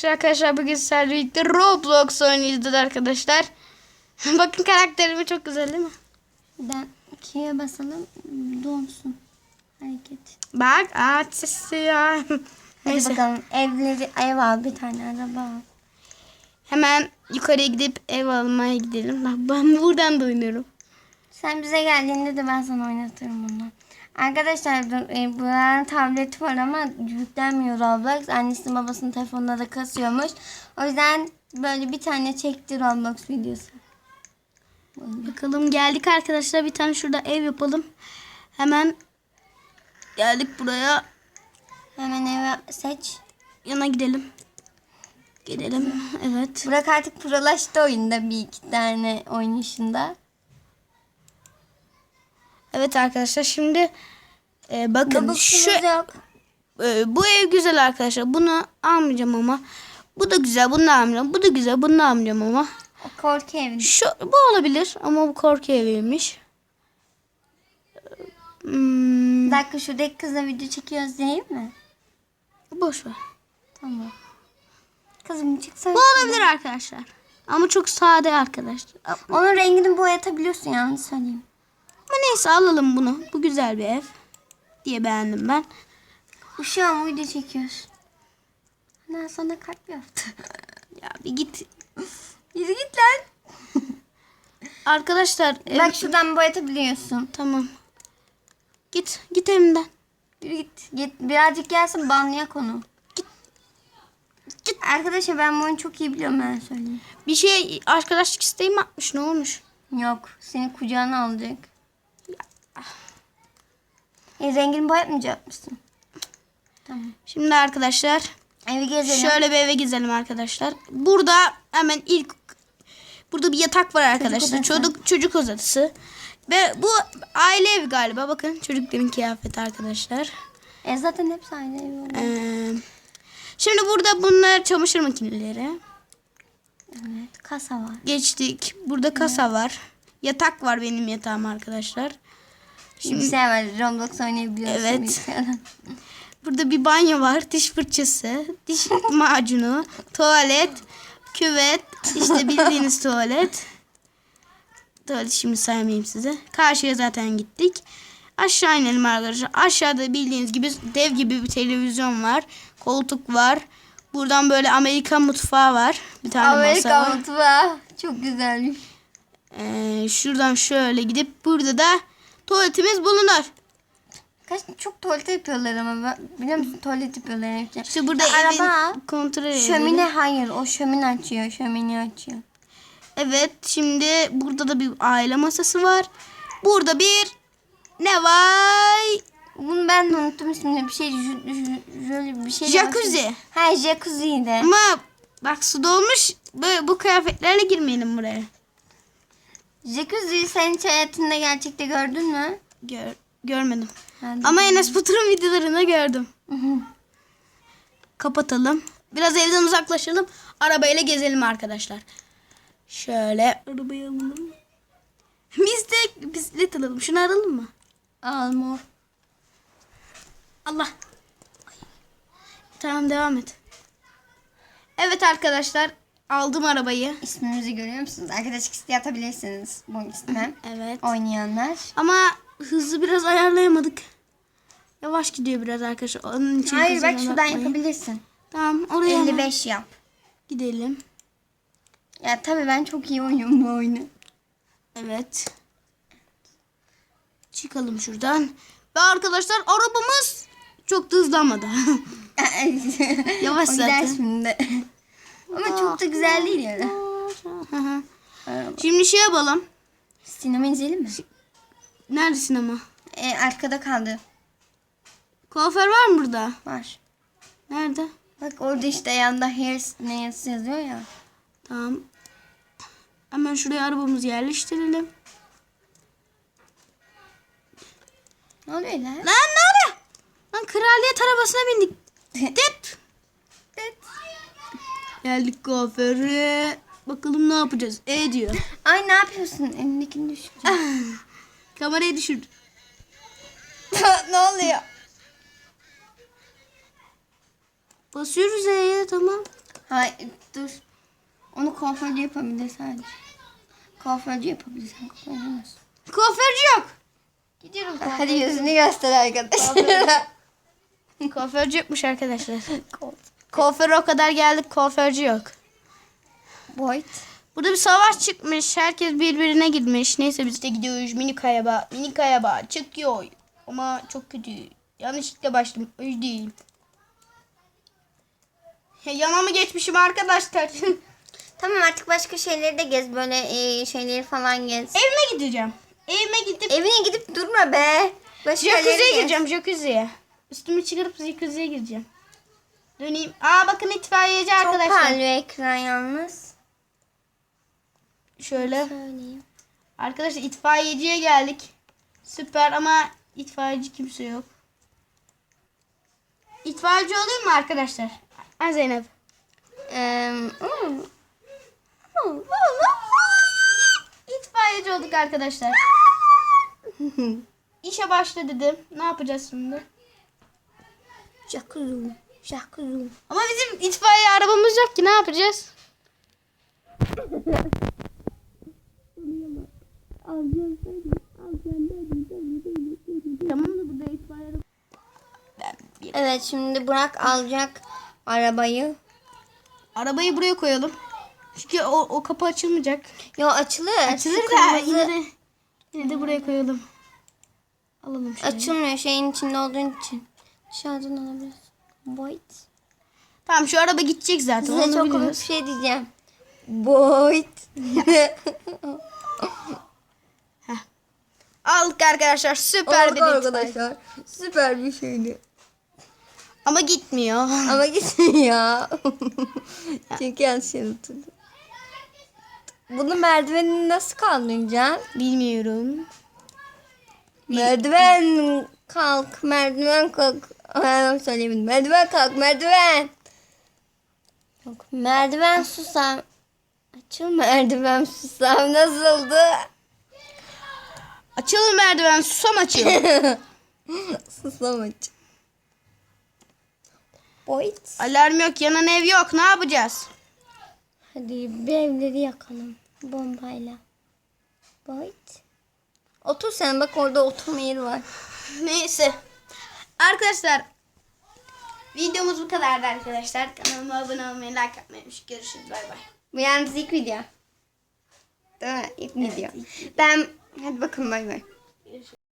Arkadaşlar bugün sizlerle birlikte Roblox oynayacağız arkadaşlar. Bakın karakterimi çok güzel değil mi? Ben ikiye basalım donsun hareket. Bak sesi ya. Hadi Neyse bakalım evleri ev al bir tane araba al. hemen yukarıya gidip ev almaya gidelim. Bak ben buradan da oynuyorum. Sen bize geldiğinde de ben sana oynatırım bunu. Arkadaşlar e, buranın tableti var ama yüklenmiyor Roblox. Annesi babasının telefonunda da kasıyormuş. O yüzden böyle bir tane çekti Roblox videosu. Bakalım geldik arkadaşlar bir tane şurada ev yapalım. Hemen geldik buraya. Hemen eve seç. Yana gidelim. Gidelim. Evet. Burak artık prolaştı oyunda bir iki tane oynayışında. Evet arkadaşlar şimdi e, bakın Babasınız şu yok. e, bu ev güzel arkadaşlar. Bunu almayacağım ama. Bu da güzel. Bunu da almayacağım. Bu da güzel. Bunu da almayacağım ama. O korku evi. Şu bu olabilir ama bu korku eviymiş. Hmm, Bir dakika şuradaki kızla video çekiyoruz değil mi? boş ver. Tamam. Kızım çıksana. Bu olabilir arkadaşlar. Ama çok sade arkadaşlar. Onun rengini boyatabiliyorsun yalnız söyleyeyim. Ama neyse alalım bunu. Bu güzel bir ev diye beğendim ben. An video çekiyoruz. Ana sana kalp yaptı. Ya bir git. Yürü git lan. Arkadaşlar ev- Bak şuradan boyatabiliyorsun. tamam. Git. Git evimden. Yürü git. git. Birazcık gelsin banlayak onu. Git. Git. Arkadaşlar ben bu oyunu çok iyi biliyorum ben söyleyeyim. Bir şey arkadaşlık isteği mi atmış? Ne olmuş? Yok. Seni kucağına alacak. E, rengini boyatmayacak mısın? Tamam. Şimdi arkadaşlar Evi gezelim. şöyle bir eve gezelim arkadaşlar. Burada hemen ilk burada bir yatak var arkadaşlar. odası. Çocuk çocuk odası. Ve bu aile evi galiba. Bakın çocukların kıyafeti arkadaşlar. E zaten hepsi aynı ev oluyor. Ee, şimdi burada bunlar çamaşır makineleri. Evet. Kasa var. Geçtik. Burada kasa var. Yatak var benim yatağım arkadaşlar. Şimdi bilgisayar var. Roblox oynayabiliyorsun. Evet. Burada bir banyo var. Diş fırçası, diş macunu, tuvalet, küvet, işte bildiğiniz tuvalet. Tuvalet şimdi saymayayım size. Karşıya zaten gittik. Aşağı inelim arkadaşlar. Aşağıda bildiğiniz gibi dev gibi bir televizyon var. Koltuk var. Buradan böyle Amerikan mutfağı var. Bir tane masa Amerika var. mutfağı. Çok güzelmiş. Ee, şuradan şöyle gidip burada da tuvaletimiz bulunur. Kaç çok tuvalet yapıyorlar ama ben- biliyor musun tuvalet yapıyorlar hepsi. İşte burada evin araba. kontrol edelim. Şömine hayır o şömine açıyor şömine açıyor. Evet şimdi burada da bir aile masası var. Burada bir ne var? Bunu ben de unuttum ismini bir şey şöyle bir şey. Jacuzzi. Ha jacuzzi'ydi. Ama bak su dolmuş. Böyle bu kıyafetlerle girmeyelim buraya. Jacuzzi'yi sen hiç hayatında gerçekte gördün mü? Gör, görmedim. Ben de. Ama Enes Batur'un videolarında gördüm. Kapatalım. Biraz evden uzaklaşalım. Arabayla gezelim arkadaşlar. Şöyle arabayı alalım. Biz de bisiklet alalım. Şunu alalım mı? Almor. Allah. Tamam devam et. Evet arkadaşlar aldım arabayı. İsmimizi görüyor musunuz? Arkadaşlık isteği atabilirsiniz bu isme. Evet. Oynayanlar. Ama hızı biraz ayarlayamadık. Yavaş gidiyor biraz arkadaşlar. Onun için Hayır bak şuradan bakmayın. yapabilirsin. Tamam oraya hemen 55 yap. gidelim. Ya tabii ben çok iyi oynuyorum bu oyunu. Evet. Çıkalım şuradan. Ve arkadaşlar arabamız çok da hızlanmadı. Yavaş zaten. şimdi. Ama çok da güzel değil yani. Hı hı. Şimdi şey yapalım. Sinema izleyelim mi? Neredesin ama? E, arkada kaldı. Kuaför var mı burada? Var. Nerede? Bak orada işte yanında hair nails yazıyor ya. Tamam. Hemen şuraya arabamızı yerleştirelim. Ne oluyor lan? Lan ne oluyor? Lan kraliyet arabasına bindik. Dip. Geldik kuaföre. Bakalım ne yapacağız? E diyor. Ay ne yapıyorsun? Elindekini düşürdün. Kamerayı düşürdü. ne oluyor? Basıyoruz E'ye tamam. Hayır dur. Onu kuaförcü yapabilir sadece. Kuaförcü yapabilir. Sen kuaförcü Kuaförcü yok. Gidiyorum Hadi yüzünü göster arkadaşlar. Kuaförcü yokmuş arkadaşlar. Kuaföre o kadar geldik kuaförcü yok. Boyd. Burada bir savaş çıkmış. Herkes birbirine gitmiş. Neyse biz de gidiyoruz. Mini kayaba. Mini kayaba çıkıyor. Ama çok kötü. Yanlışlıkla başladım. Öyle değil. Ya, yana mı geçmişim arkadaşlar? Tamam artık başka şeyleri de gez. Böyle e, şeyleri falan gez. Evime gideceğim. Evime gidip Evine gidip durma be. Başka jacuzziye gireceğim. Jacuzziye. Üstümü çıkarıp jacuzziye gireceğim. Döneyim. Aa bakın itfaiyeci Çok arkadaşlar. parlıyor ekran yalnız. Şöyle. Söyleyeyim. Arkadaşlar itfaiyeciye geldik. Süper ama itfaiyeci kimse yok. İtfaiyeci olayım mı arkadaşlar? Ha Zeynep. Hmm. İtfaiyeci olduk arkadaşlar. İşe başla dedim. Ne yapacağız şimdi? Jacuzzi. Jacuzzi. Ama bizim itfaiye arabamız yok ki ne yapacağız? Tamam da burada itfaiye arabası. Evet şimdi Burak alacak arabayı. Arabayı buraya koyalım. Çünkü o, o kapı açılmayacak. Yo açılır. Açılır da yine de, yine de buraya koyalım. Alalım şöyle. Açılmıyor şeyin içinde olduğun için. Dışarıdan alabilirsin. Boyd. Tamam şu araba gidecek zaten. Size onu çok komik bir biliyoruz. şey diyeceğim. Boyd. Aldık arkadaşlar süper bir Oldu itfaiye. arkadaşlar. Süper bir şeydi. Ama gitmiyor. Ama gitmiyor. Çünkü yanlış yere oturdum. Bunu merdivenini nasıl kaldıracaksın? Bilmiyorum. Merdiven kalk, merdiven kalk. Ben söyleyemedim. Merdiven kalk, merdiven. Yok, merdiven susam. Açıl merdiven susam nasıldı? Açılın merdiven susam açıyor. susam aç. Boyd. Alarm yok yanan ev yok ne yapacağız? Hadi bir evleri yakalım bombayla. Boyd. Otur sen bak orada oturma yeri var. Neyse. Arkadaşlar videomuz bu kadardı arkadaşlar. Kanalıma abone olmayı, like atmayı unutmayın. Görüşürüz bay bay. Bu yalnız ilk video. Değil mi? İlk video. Ben hadi bakın bay bay.